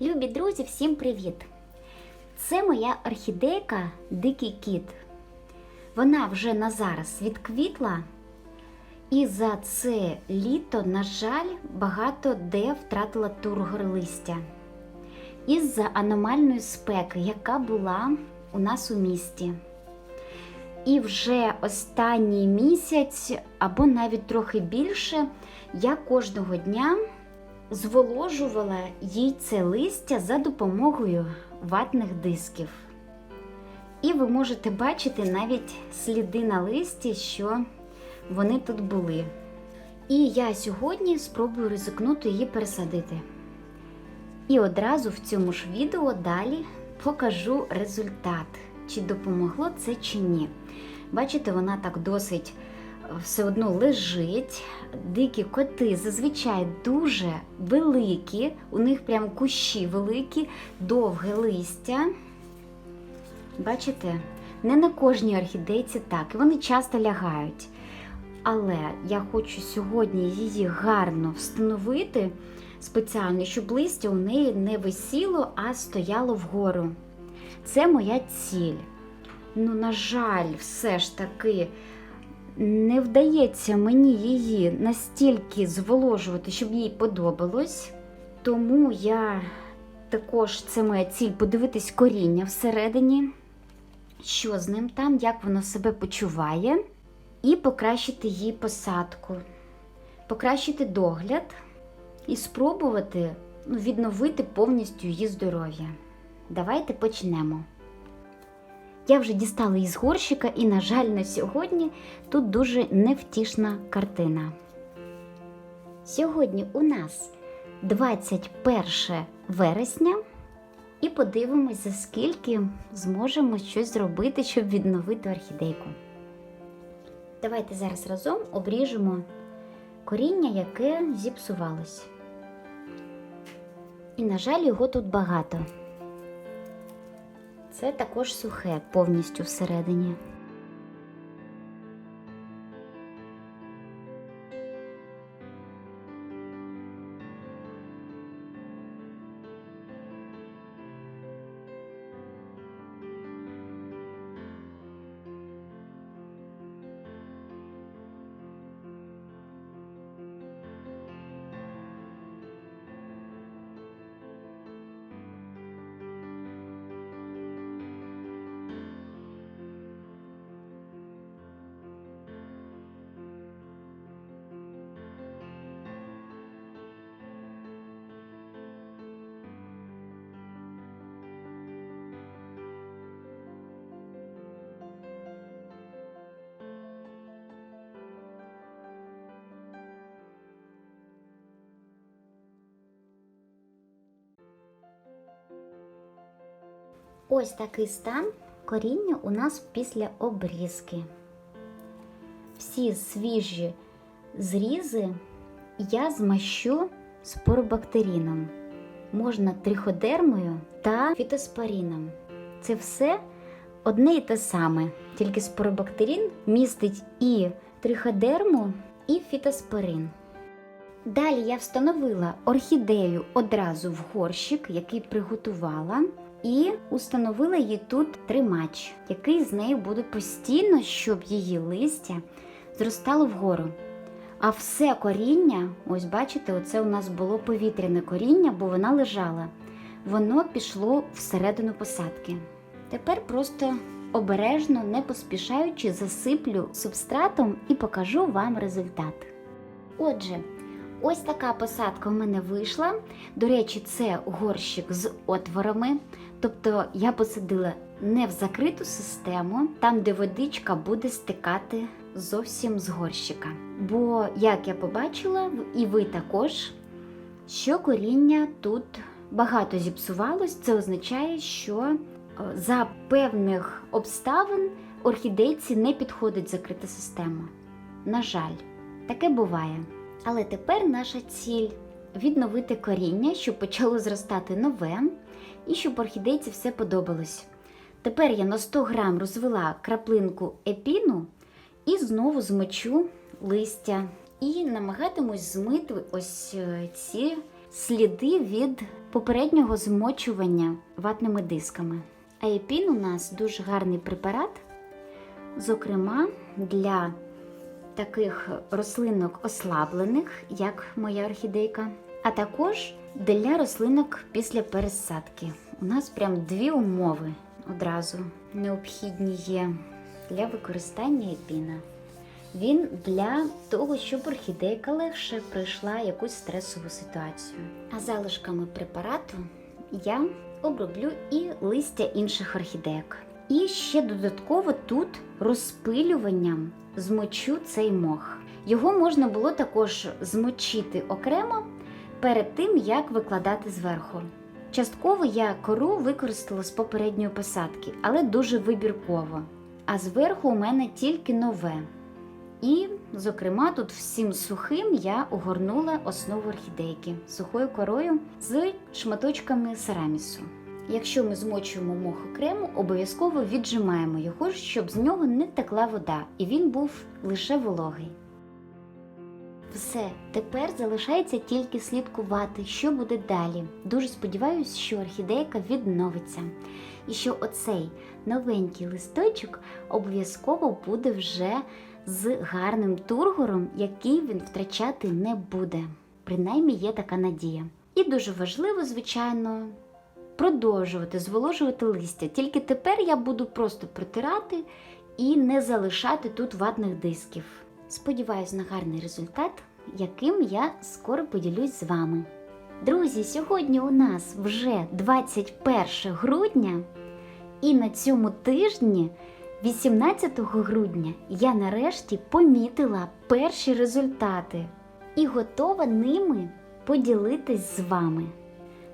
Любі друзі, всім привіт! Це моя орхідейка Дикий кіт. Вона вже на зараз відквітла, і за це літо, на жаль, багато де втратила тургор листя. Із-за аномальної спеки, яка була у нас у місті. І вже останній місяць, або навіть трохи більше, я кожного дня зволожувала їй це листя за допомогою ватних дисків. І ви можете бачити навіть сліди на листі, що вони тут були. І я сьогодні спробую ризикнути її пересадити. І одразу в цьому ж відео далі покажу результат, чи допомогло це чи ні. Бачите, вона так досить все одно лежить. Дикі коти зазвичай дуже великі, у них прям кущі великі, довге листя. Бачите, не на кожній орхідейці так, і вони часто лягають. Але я хочу сьогодні її гарно встановити спеціально, щоб листя у неї не висіло, а стояло вгору. Це моя ціль. Ну, на жаль, все ж таки не вдається мені її настільки зволожувати, щоб їй подобалось. Тому я також це моя ціль подивитись коріння всередині, що з ним там, як воно себе почуває, і покращити її посадку, покращити догляд і спробувати ну, відновити повністю її здоров'я. Давайте почнемо. Я вже дістала із горщика, і, на жаль, на сьогодні тут дуже невтішна картина. Сьогодні у нас 21 вересня, і подивимось, за скільки зможемо щось зробити, щоб відновити орхідейку. Давайте зараз разом обріжемо коріння, яке зіпсувалось. І, на жаль, його тут багато. Це також сухе повністю всередині. Ось такий стан коріння у нас після обрізки. Всі свіжі зрізи я змащу споробактеріном. Можна триходермою та фітоспоріном. Це все одне і те саме, тільки споробактерін містить і триходерму, і фітоспорин. Далі я встановила орхідею одразу в горщик, який приготувала, і установила її тут тримач, який з нею буде постійно, щоб її листя зростало вгору. А все коріння, ось бачите, оце у нас було повітряне коріння, бо вона лежала. Воно пішло всередину посадки. Тепер просто обережно, не поспішаючи, засиплю субстратом і покажу вам результат. Отже, ось така посадка у мене вийшла. До речі, це горщик з отворами. Тобто я посадила не в закриту систему, там, де водичка буде стикати зовсім з горщика. Бо, як я побачила, і ви також, що коріння тут багато зіпсувалось, це означає, що е, за певних обставин орхідейці не підходить закрита система. На жаль, таке буває. Але тепер наша ціль відновити коріння, щоб почало зростати нове, і щоб орхідейці все подобалось. Тепер я на 100 грам розвела краплинку епіну і знову змочу листя. І намагатимусь змити ось е, ці сліди від попереднього змочування ватними дисками. Аепін у нас дуже гарний препарат, зокрема для таких рослинок ослаблених, як моя орхідейка, а також для рослинок після пересадки. У нас прям дві умови одразу необхідні є для використання епіна. Він для того, щоб орхідейка легше пройшла якусь стресову ситуацію. А залишками препарату я оброблю і листя інших орхідеїк. І ще додатково тут розпилюванням змочу цей мох. Його можна було також змочити окремо перед тим, як викладати зверху. Частково я кору використала з попередньої посадки, але дуже вибірково. А зверху у мене тільки нове. І, зокрема, тут всім сухим я огорнула основу орхідейки сухою корою з шматочками серамісу. Якщо ми змочуємо мох окремо, обов'язково віджимаємо його, щоб з нього не текла вода, і він був лише вологий. Все, тепер залишається тільки слідкувати, що буде далі. Дуже сподіваюся, що орхідейка відновиться, і що оцей новенький листочок обов'язково буде вже з гарним тургором, який він втрачати не буде. Принаймні є така надія. І дуже важливо, звичайно, продовжувати зволожувати листя. Тільки тепер я буду просто протирати і не залишати тут ватних дисків. Сподіваюсь на гарний результат, яким я скоро поділюсь з вами. Друзі, сьогодні у нас вже 21 грудня, і на цьому тижні, 18 грудня, я нарешті помітила перші результати і готова ними поділитись з вами.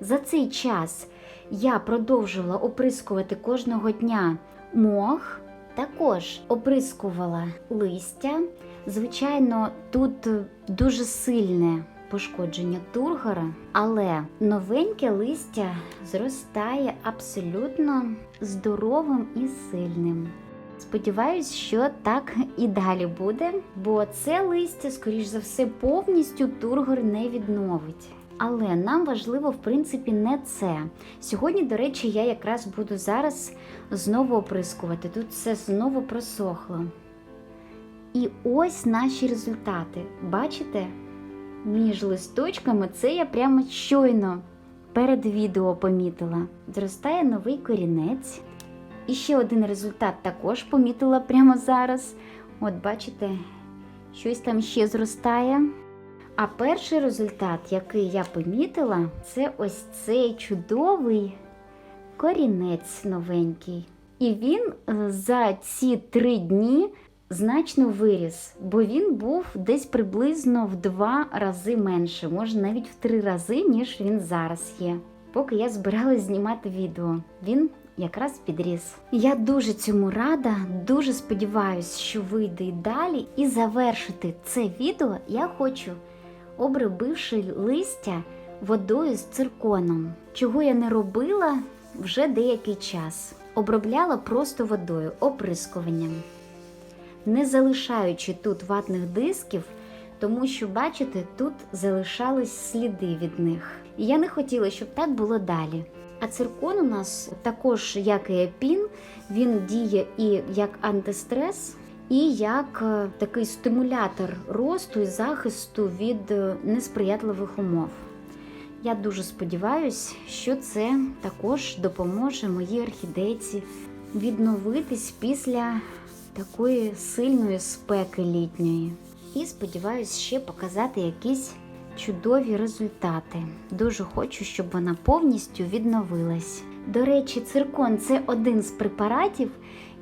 За цей час я продовжила оприскувати кожного дня мох, також оприскувала листя. Звичайно, тут дуже сильне пошкодження тургора, але новеньке листя зростає абсолютно здоровим і сильним. Сподіваюсь, що так і далі буде, бо це листя, скоріш за все, повністю тургор не відновить. Але нам важливо, в принципі, не це. Сьогодні, до речі, я якраз буду зараз знову оприскувати. Тут все знову просохло. І ось наші результати. Бачите? Між листочками це я прямо щойно перед відео помітила. Зростає новий корінець. І ще один результат також помітила прямо зараз. От, бачите, щось там ще зростає. А перший результат, який я помітила, це ось цей чудовий корінець новенький. І він е, за ці три дні значно виріс, бо він був десь приблизно в два рази менше, може навіть в три рази, ніж він зараз є. Поки я збиралась знімати відео, він якраз підріс. Я дуже цьому рада, дуже сподіваюся, що вийде і далі. І завершити це відео я хочу, обробивши листя водою з цирконом, чого я не робила вже деякий час. Обробляла просто водою, оприскуванням, не залишаючи тут ватних дисків, тому що, бачите, тут залишались сліди від них. І я не хотіла, щоб так було далі. А циркон у нас також, як і епін, він діє і як антистрес, і як е, такий стимулятор росту і захисту від е, несприятливих умов. Я дуже сподіваюся, що це також допоможе моїй орхідейці відновитись після такої сильної спеки літньої. І сподіваюся ще показати якісь чудові результати. Дуже хочу, щоб вона повністю відновилась. До речі, циркон це один з препаратів,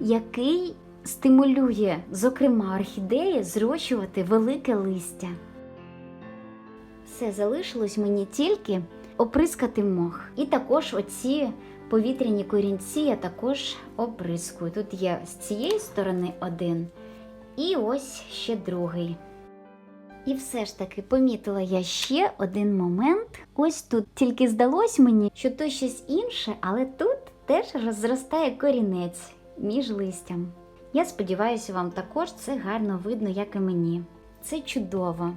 який стимулює, зокрема, орхідеї зрощувати велике листя. Все залишилось мені тільки оприскати мох. І також оці повітряні корінці я також оприскую. Тут є з цієї сторони один, і ось ще другий. І все ж таки помітила я ще один момент. Ось тут тільки здалось мені, що то щось інше, але тут теж розростає корінець між листям. Я сподіваюся, вам також це гарно видно, як і мені. Це чудово.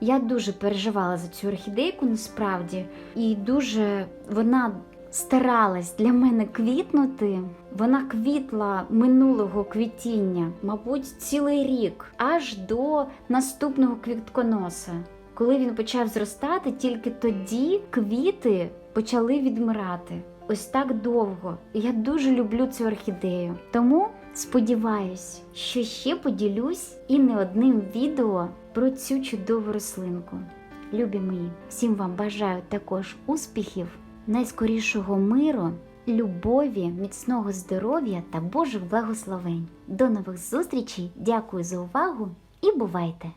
Я дуже переживала за цю орхідейку насправді, і дуже вона старалась для мене квітнути. Вона квітла минулого квітіння, мабуть, цілий рік, аж до наступного квітконоса. Коли він почав зростати, тільки тоді квіти почали відмирати. Ось так довго. Я дуже люблю цю орхідею. Тому сподіваюсь, що ще поділюсь і не одним відео про цю чудову рослинку. Любі мої, всім вам бажаю також успіхів, найскорішого миру, любові, міцного здоров'я та Божих благословень. До нових зустрічей! Дякую за увагу і бувайте!